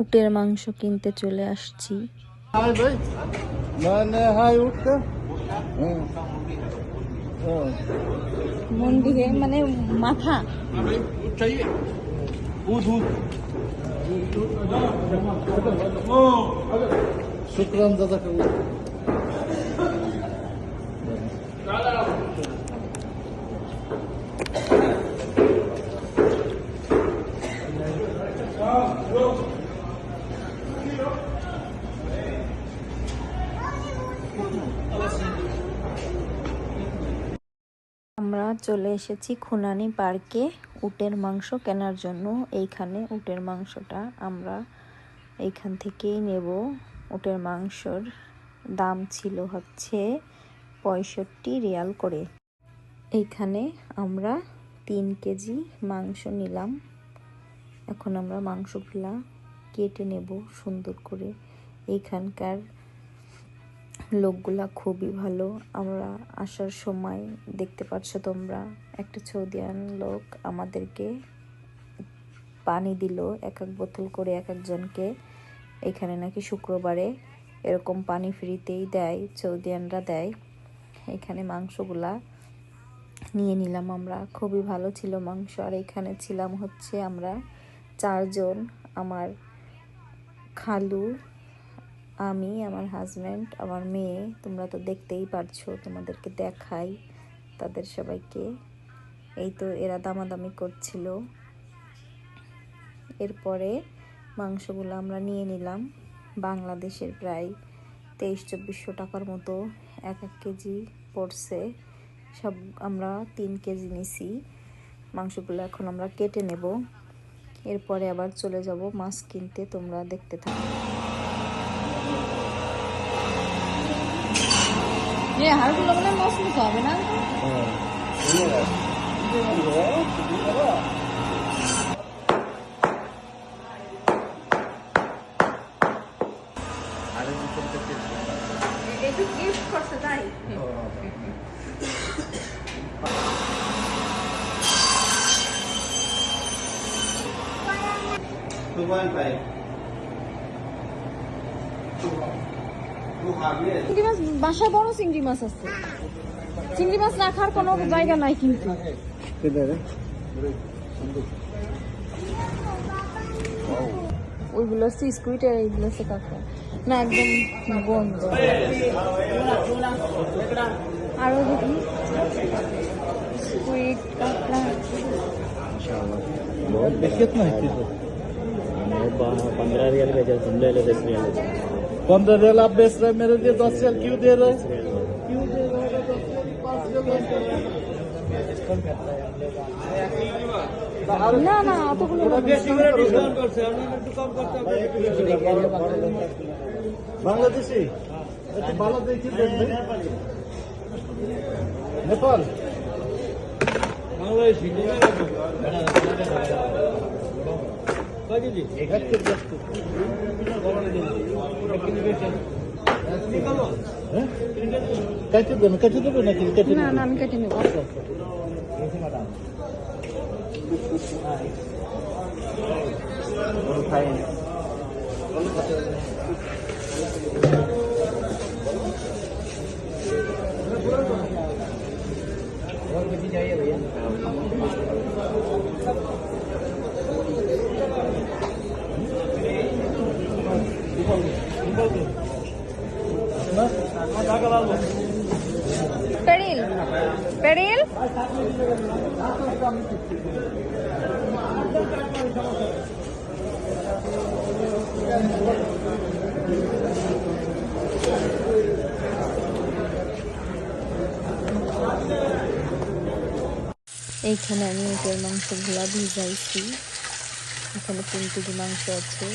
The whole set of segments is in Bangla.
উটের মাংস কিনতে চলে আসছি। মানে হ্যাঁ। মন্দিরে মানে মাথা। শুক্রান দাদা আমরা চলে এসেছি খুনানি পার্কে উটের মাংস কেনার জন্য। এইখানে উটের মাংসটা আমরা এইখান থেকেই নেব। উটের মাংসর দাম ছিল হচ্ছে পঁয়ষট্টি রিয়াল করে। এইখানে আমরা তিন কেজি মাংস নিলাম। এখন আমরা মাংসগুলা কেটে নেব সুন্দর করে। এইখানকার লোকগুলা খুবই ভালো। আমরা আসার সময় দেখতে পাচ্ছ তোমরা, একটা সৌদিয়ান লোক আমাদেরকে পানি দিল, এক এক বোতল করে এক একজনকে। এখানে নাকি শুক্রবারে এরকম পানি ফ্রিতেই দেয়, সৌদিয়ানরা দেয়। এখানে মাংসগুলা নিয়ে নিলাম আমরা। খুবই ভালো ছিল মাংস। আর এখানে ছিলাম হচ্ছে আমরা চারজন। আমার খালু আমি, আমার হাজব্যান্ড আমার মেয়ে, তোমরা তো দেখতেই পারছ, তোমাদেরকে দেখাই তাদের সবাইকে। এই তো এরা দামাদামি করছিল। এরপরে মাংসগুলো আমরা নিয়ে নিলাম। বাংলাদেশের প্রায় তেইশ চব্বিশশো টাকার মতো এক এক কেজি পড়ছে। সব আমরা তিন কেজি নিছি। মাংসগুলো এখন আমরা কেটে নেব। এরপরে আবার চলে যাব মাছ কিনতে, তোমরা দেখতে থাকো। মানে হাড়গুলো মানে হবে না। একটু গিফট করছে তাই? Two point five. চিংড়ি মাছ বাসায় বড় চিংড়ি মাছ আছে চিংড়ি মাছ রাখার কোনো জায়গা নাই কিন্তু किधर है ওইগুলো হচ্ছে স্কুইট আর এইগুলো হচ্ছে কাঁকড়া না একদম বন্ধ আরো দেখি স্কুইট কাঁকড়া कितना है किलो पंद्रह रियल भेजा तुम ले लो दस रियल पंद्रह रियल आप बेच रहे हैं मेरे लिए दस रियल क्यों दे रहे हैं क्यों दे रहे हैं दस रियल पाँच रियल না না অতগুলো না। বাংলাদেশি একটু ভালো দেখি দেখবেন নেপাল বাংলাদেশি কেটে দেবেন কেটে দেবেন নাকি কেটে না না আমি কেটে নেব পেরিল পেরিল? এইখানে আমি উটের মাংসগুলা ভিজাইছি। এখানে তিন মাংস আছে।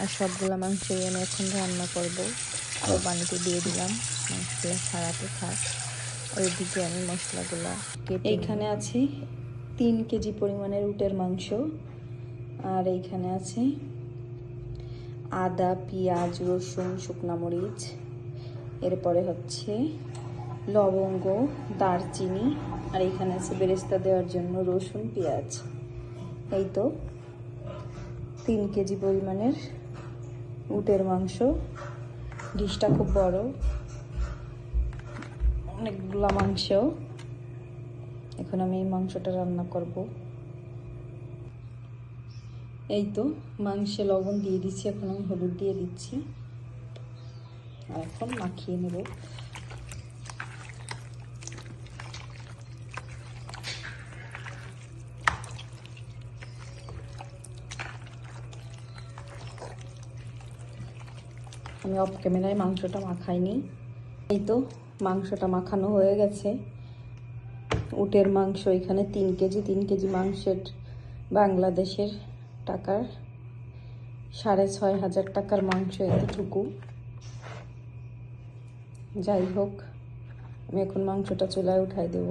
আর সবগুলা মাংসই আমি এখন রান্না করব। পানিতে দিয়ে দিলাম, মাংসগুলো ছাড়াতে থাক। ওইদিকে আমি মশলাগুলা এইখানে আছে তিন কেজি পরিমাণের উটের মাংস, আর এইখানে আছে আদা, পেঁয়াজ, রসুন, শুকনা মরিচ, এরপরে হচ্ছে লবঙ্গ, দারচিনি, আর এখানে আছে বেরেস্তা দেওয়ার জন্য রসুন, পেঁয়াজ। এই তো তিন কেজি পরিমাণের উটের মাংস। ডিশটা খুব বড়। অনেকগুলা মাংস। এখন আমি এই মাংসটা রান্না করব। এই তো, মাংসে লবণ দিয়ে দিচ্ছি, এখন আমি হলুদ দিয়ে দিচ্ছি। আর এখন মাখিয়ে নেব। আমি অফ ক্যামেরায় মাংসটা মাখাইনি। এই তো, মাংসটা মাখানো হয়ে গেছে। উটের মাংস এখানে তিন কেজি তিন কেজি মাংসের বাংলাদেশের টাকার সাড়ে ছয় হাজার টাকার মাংস এতটুকু। যাই হোক, আমি এখন মাংসটা চুলায় উঠাই দেব।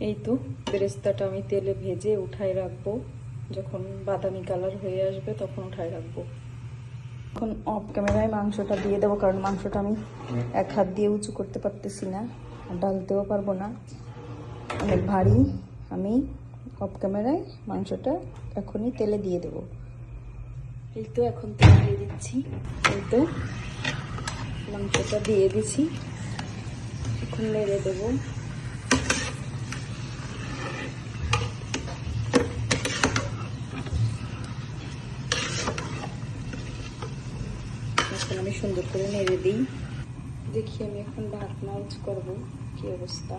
এই তো, বেরেস্তাটা আমি তেলে ভেজে উঠাই রাখব। যখন বাদামি কালার হয়ে আসবে তখন উঠাই রাখব। এখন অফ ক্যামেরায় মাংসটা দিয়ে দেবো, কারণ মাংসটা আমি এক হাত দিয়ে উঁচু করতে পারতেছি না ডালতেও পারব না। অনেক ভারী। আমি অফ ক্যামেরায় মাংসটা এখনই তেলে দিয়ে দেবো। এই তো এখন তেল দিয়ে দিচ্ছি। এই তো মাংসটা দিয়ে দিছি। এখন নেড়ে দেবো। এখন আমি সুন্দর করে নেড়ে দিই। দেখি আমি এখন ঢাকনা উঁচ করব, কি অবস্থা?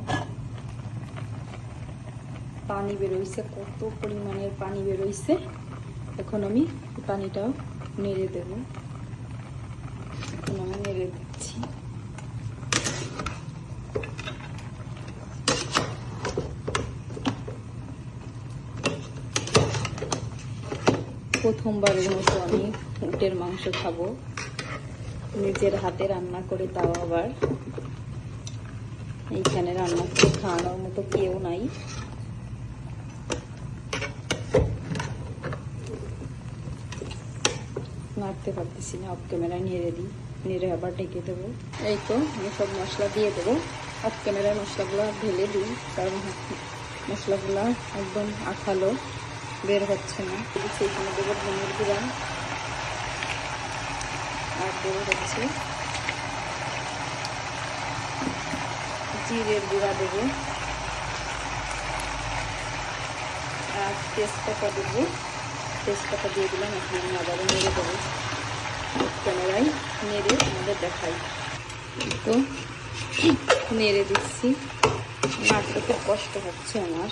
পানি বেরোইছে, কত পরিমাণের পানি বেরোইছে। এখন আমি পানিটাও নেড়ে দেব। এখন আমি নেড়ে দিচ্ছি। প্রথমবারের মতো আমি উটের মাংস খাব। নিজের হাতে রান্না করে তাও আবার। এইখানে রান্না করে খাওয়ানোর মতো কেউ নাই। নাড়তে পারতেছি না অফ ক্যামেরায় নেড়ে দিই। নেড়ে আবার ডেকে দেবো। এই তো, আমি সব মশলা দিয়ে দেবো। অফ ক্যামেরায় মশলাগুলো ঢেলে দিই, কারণ মশলাগুলো একদম আঠালো, বের হচ্ছে না। সেইখানে দেবো ধনের গুঁড়া। আর দেবো জিরের গুঁড়া দেবো। আর তেজপাতা দেবো। তেজপাতা দিয়ে দিলাম, এখন আমি আবারও নেড়ে দেবো। ক্যামেরায় নেড়ে আমাদের দেখাই। তো নেড়ে দিচ্ছি। খুব কষ্ট হচ্ছে আমার।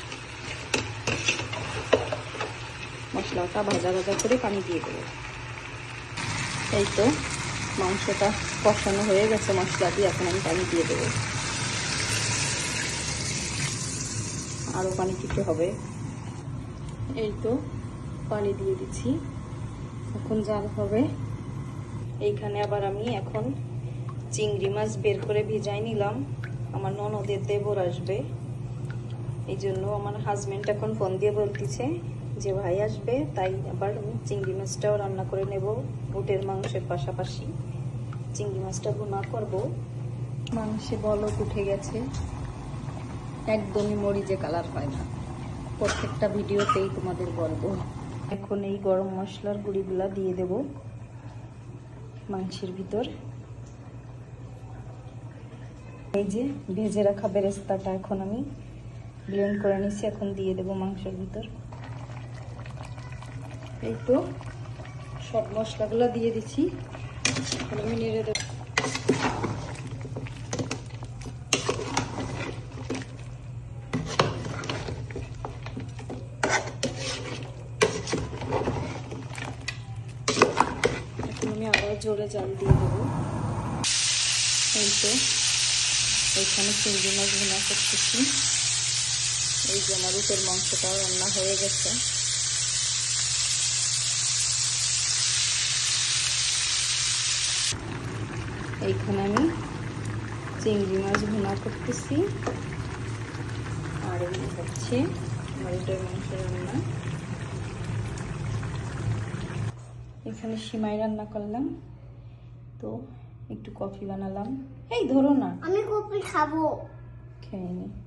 মশলাটা ভাজা ভাজা করে পানি দিয়ে দেবো। এই তো। মাংসটা কষানো হয়ে গেছে মশলা দিয়ে এখন আমি পানি দিয়ে দেবো। আরও পানি দিতে হবে। এই তো পানি দিয়ে দিচ্ছি। এখন জাল হবে, এইখানে আবার আমি এখন চিংড়ি মাছ বের করে ভিজাই নিলাম। আমার ননদের দেবর আসবে। এই জন্য আমার হাজব্যান্ড এখন ফোন দিয়ে বলতেছে যে ভাই আসবে, তাই আবার আমি চিংড়ি মাছটাও রান্না করে নেব, বুটের মাংসের পাশাপাশি। চিংড়ি মাছটা ভুনা করব। মাংসে বলক উঠে গেছে। একদমই মরিচে কালার হয় না। প্রত্যেকটা ভিডিওতেই তোমাদের বলব। এখন এই গরম মশলার গুঁড়িগুলা দিয়ে দেব মাংসের ভিতর। এই যে ভেজে রাখা বেরেস্তাটা এখন আমি ব্লেন্ড করে নিচ্ছি এখন দিয়ে দেব মাংসের ভিতর। এই তো সব মশলাগুলো দিয়ে দিচ্ছি আমি এখন আবার জোরে জাল দিয়ে দেবো। এই তো এইখানে চিংড়ি মাছ ভুনা করতেছি। এই যে আমার মাংসটাও রান্না হয়ে গেছে। এইখানে আমি চিংড়ি মাছ ভুনা করতেছি। আর এই হচ্ছে আমার মাংস রান্না। এখানে সিমাই রান্না করলাম। তো একটু কফি বানালাম। এই ধরো না। আমি কফি খাব। খেয়ে নি।